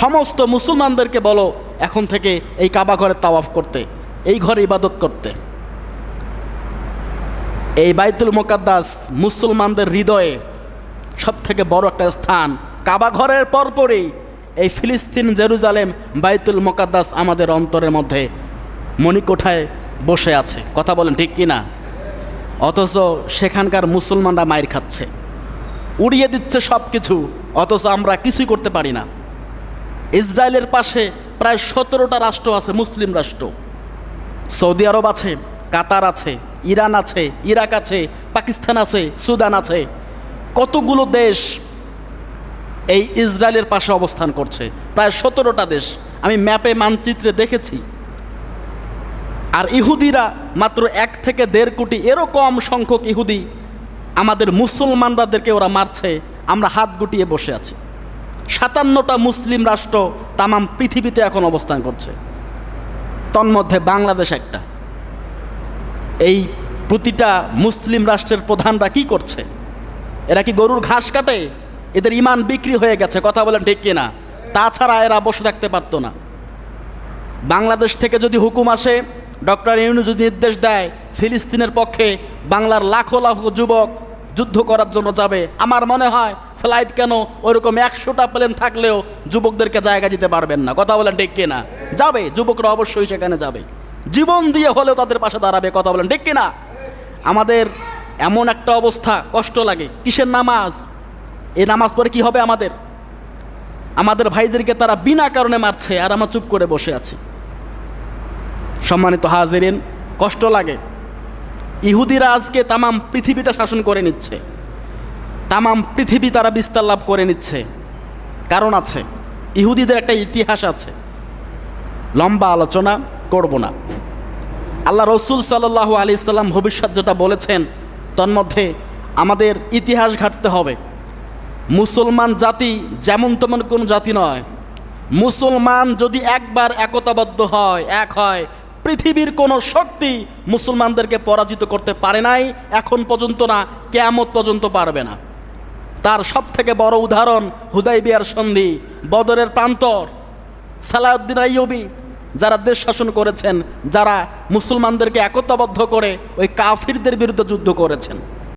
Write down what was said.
সমস্ত মুসলমানদেরকে বলো, এখন থেকে এই কাবা ঘরে তাওয়াফ করতে, এই ঘরে ইবাদত করতে। এই বাইতুল মোকাদ্দাস মুসলমানদের হৃদয়ে সব থেকে বড় একটা স্থান। কাবা ঘরের পরপরই এই ফিলিস্তিন জেরুজালেম বাইতুল মোকাদ্দাস আমাদের অন্তরের মধ্যে মণিকোঠায় বসে আছে। কথা বলেন ঠিক কি না? অথচ সেখানকার মুসলমানরা মায়ের খাচ্ছে। উড়িয়ে দিচ্ছে সব কিছু অথচ আমরা কিছুই করতে পারি না। ইসরায়েলের পাশে প্রায় সতেরোটা রাষ্ট্র আছে, মুসলিম রাষ্ট্র। সৌদি আরব আছে, কাতার আছে, ইরান আছে, ইরাক আছে, পাকিস্তান আছে, সুদান আছে। কতগুলো দেশ এই ইসরায়েলের পাশে অবস্থান করছে? প্রায় সতেরোটা দেশ। আমি ম্যাপে মানচিত্রে দেখেছি। আর ইহুদিরা মাত্র এক থেকে দেড় কোটি এরও কম সংখ্যক ইহুদি আমাদের মুসলমানরাদেরকে ওরা মারছে। আমরা হাত গুটিয়ে বসে আছি। সাতান্নটা মুসলিম রাষ্ট্র তামাম পৃথিবীতে এখন অবস্থান করছে। তন্মধ্যে বাংলাদেশ একটা। এই প্রতিটা মুসলিম রাষ্ট্রের প্রধানরা কি করছে? এরা কি গরুর ঘাস কাটে? এদের ইমান বিক্রি হয়ে গেছে, কথা বলেন ঠিক কিনা? তাছাড়া এরা বসে থাকতে পারতো না। বাংলাদেশ থেকে যদি হুকুম আসে, ডক্টর ইউনু যদি নির্দেশ দেয়, ফিলিস্তিনের পক্ষে বাংলার লাখো লাখো যুবক যুদ্ধ করার জন্য যাবে। আমার মনে হয় ফ্লাইট কেন ওইরকম একশোটা প্লেন থাকলেও যুবকদেরকে জায়গা দিতে পারবেন না। কথা বলেন ঠিক কিনা? যাবে, যুবকরা অবশ্যই সেখানে যাবে। জীবন দিয়ে হলেও তাদের পাশে দাঁড়াবে, কথা বলেন ঠিক কিনা? আমাদের এমন একটা অবস্থা, কষ্ট লাগে। কিসের নামাজ? এই নামাজ পরে কি হবে আমাদের? আমাদের ভাইদেরকে তারা বিনা কারণে মারছে, আর আমরা চুপ করে বসে আছি। সম্মানিত হাজেরিন, কষ্ট লাগে। ইহুদিরা আজকে তামাম পৃথিবীটা শাসন করে নিচ্ছে। তামাম পৃথিবী তারা বিস্তার লাভ করে নিচ্ছে। কারণ আছে, ইহুদিদের একটা ইতিহাস আছে। লম্বা আলোচনা করব না। আল্লাহ রসুল সাল্লাহ আলি সাল্লাম ভবিষ্যৎ যেটা বলেছেন তন্মধ্যে আমাদের ইতিহাস ঘাটতে হবে। মুসলমান জাতি যেমন তেমন কোনো জাতি নয়। মুসলমান যদি একবার একতাবদ্ধ হয়, এক হয় পৃথিবীর কোনো শক্তি মুসলমানদেরকে পরাজিত করতে পারে নাই, এখন পর্যন্ত না, কেয়ামত পর্যন্ত পারবে না। তার সব থেকে বড় উদাহরণ হুদাইবিয়ার সন্ধি, বদরের প্রান্তর। সালাউদ্দিন আইয়বি যারা দেশ শাসন করেছেন, যারা মুসলমানদেরকে একতাবদ্ধ করে ওই কাফিরদের বিরুদ্ধে যুদ্ধ করেছেন।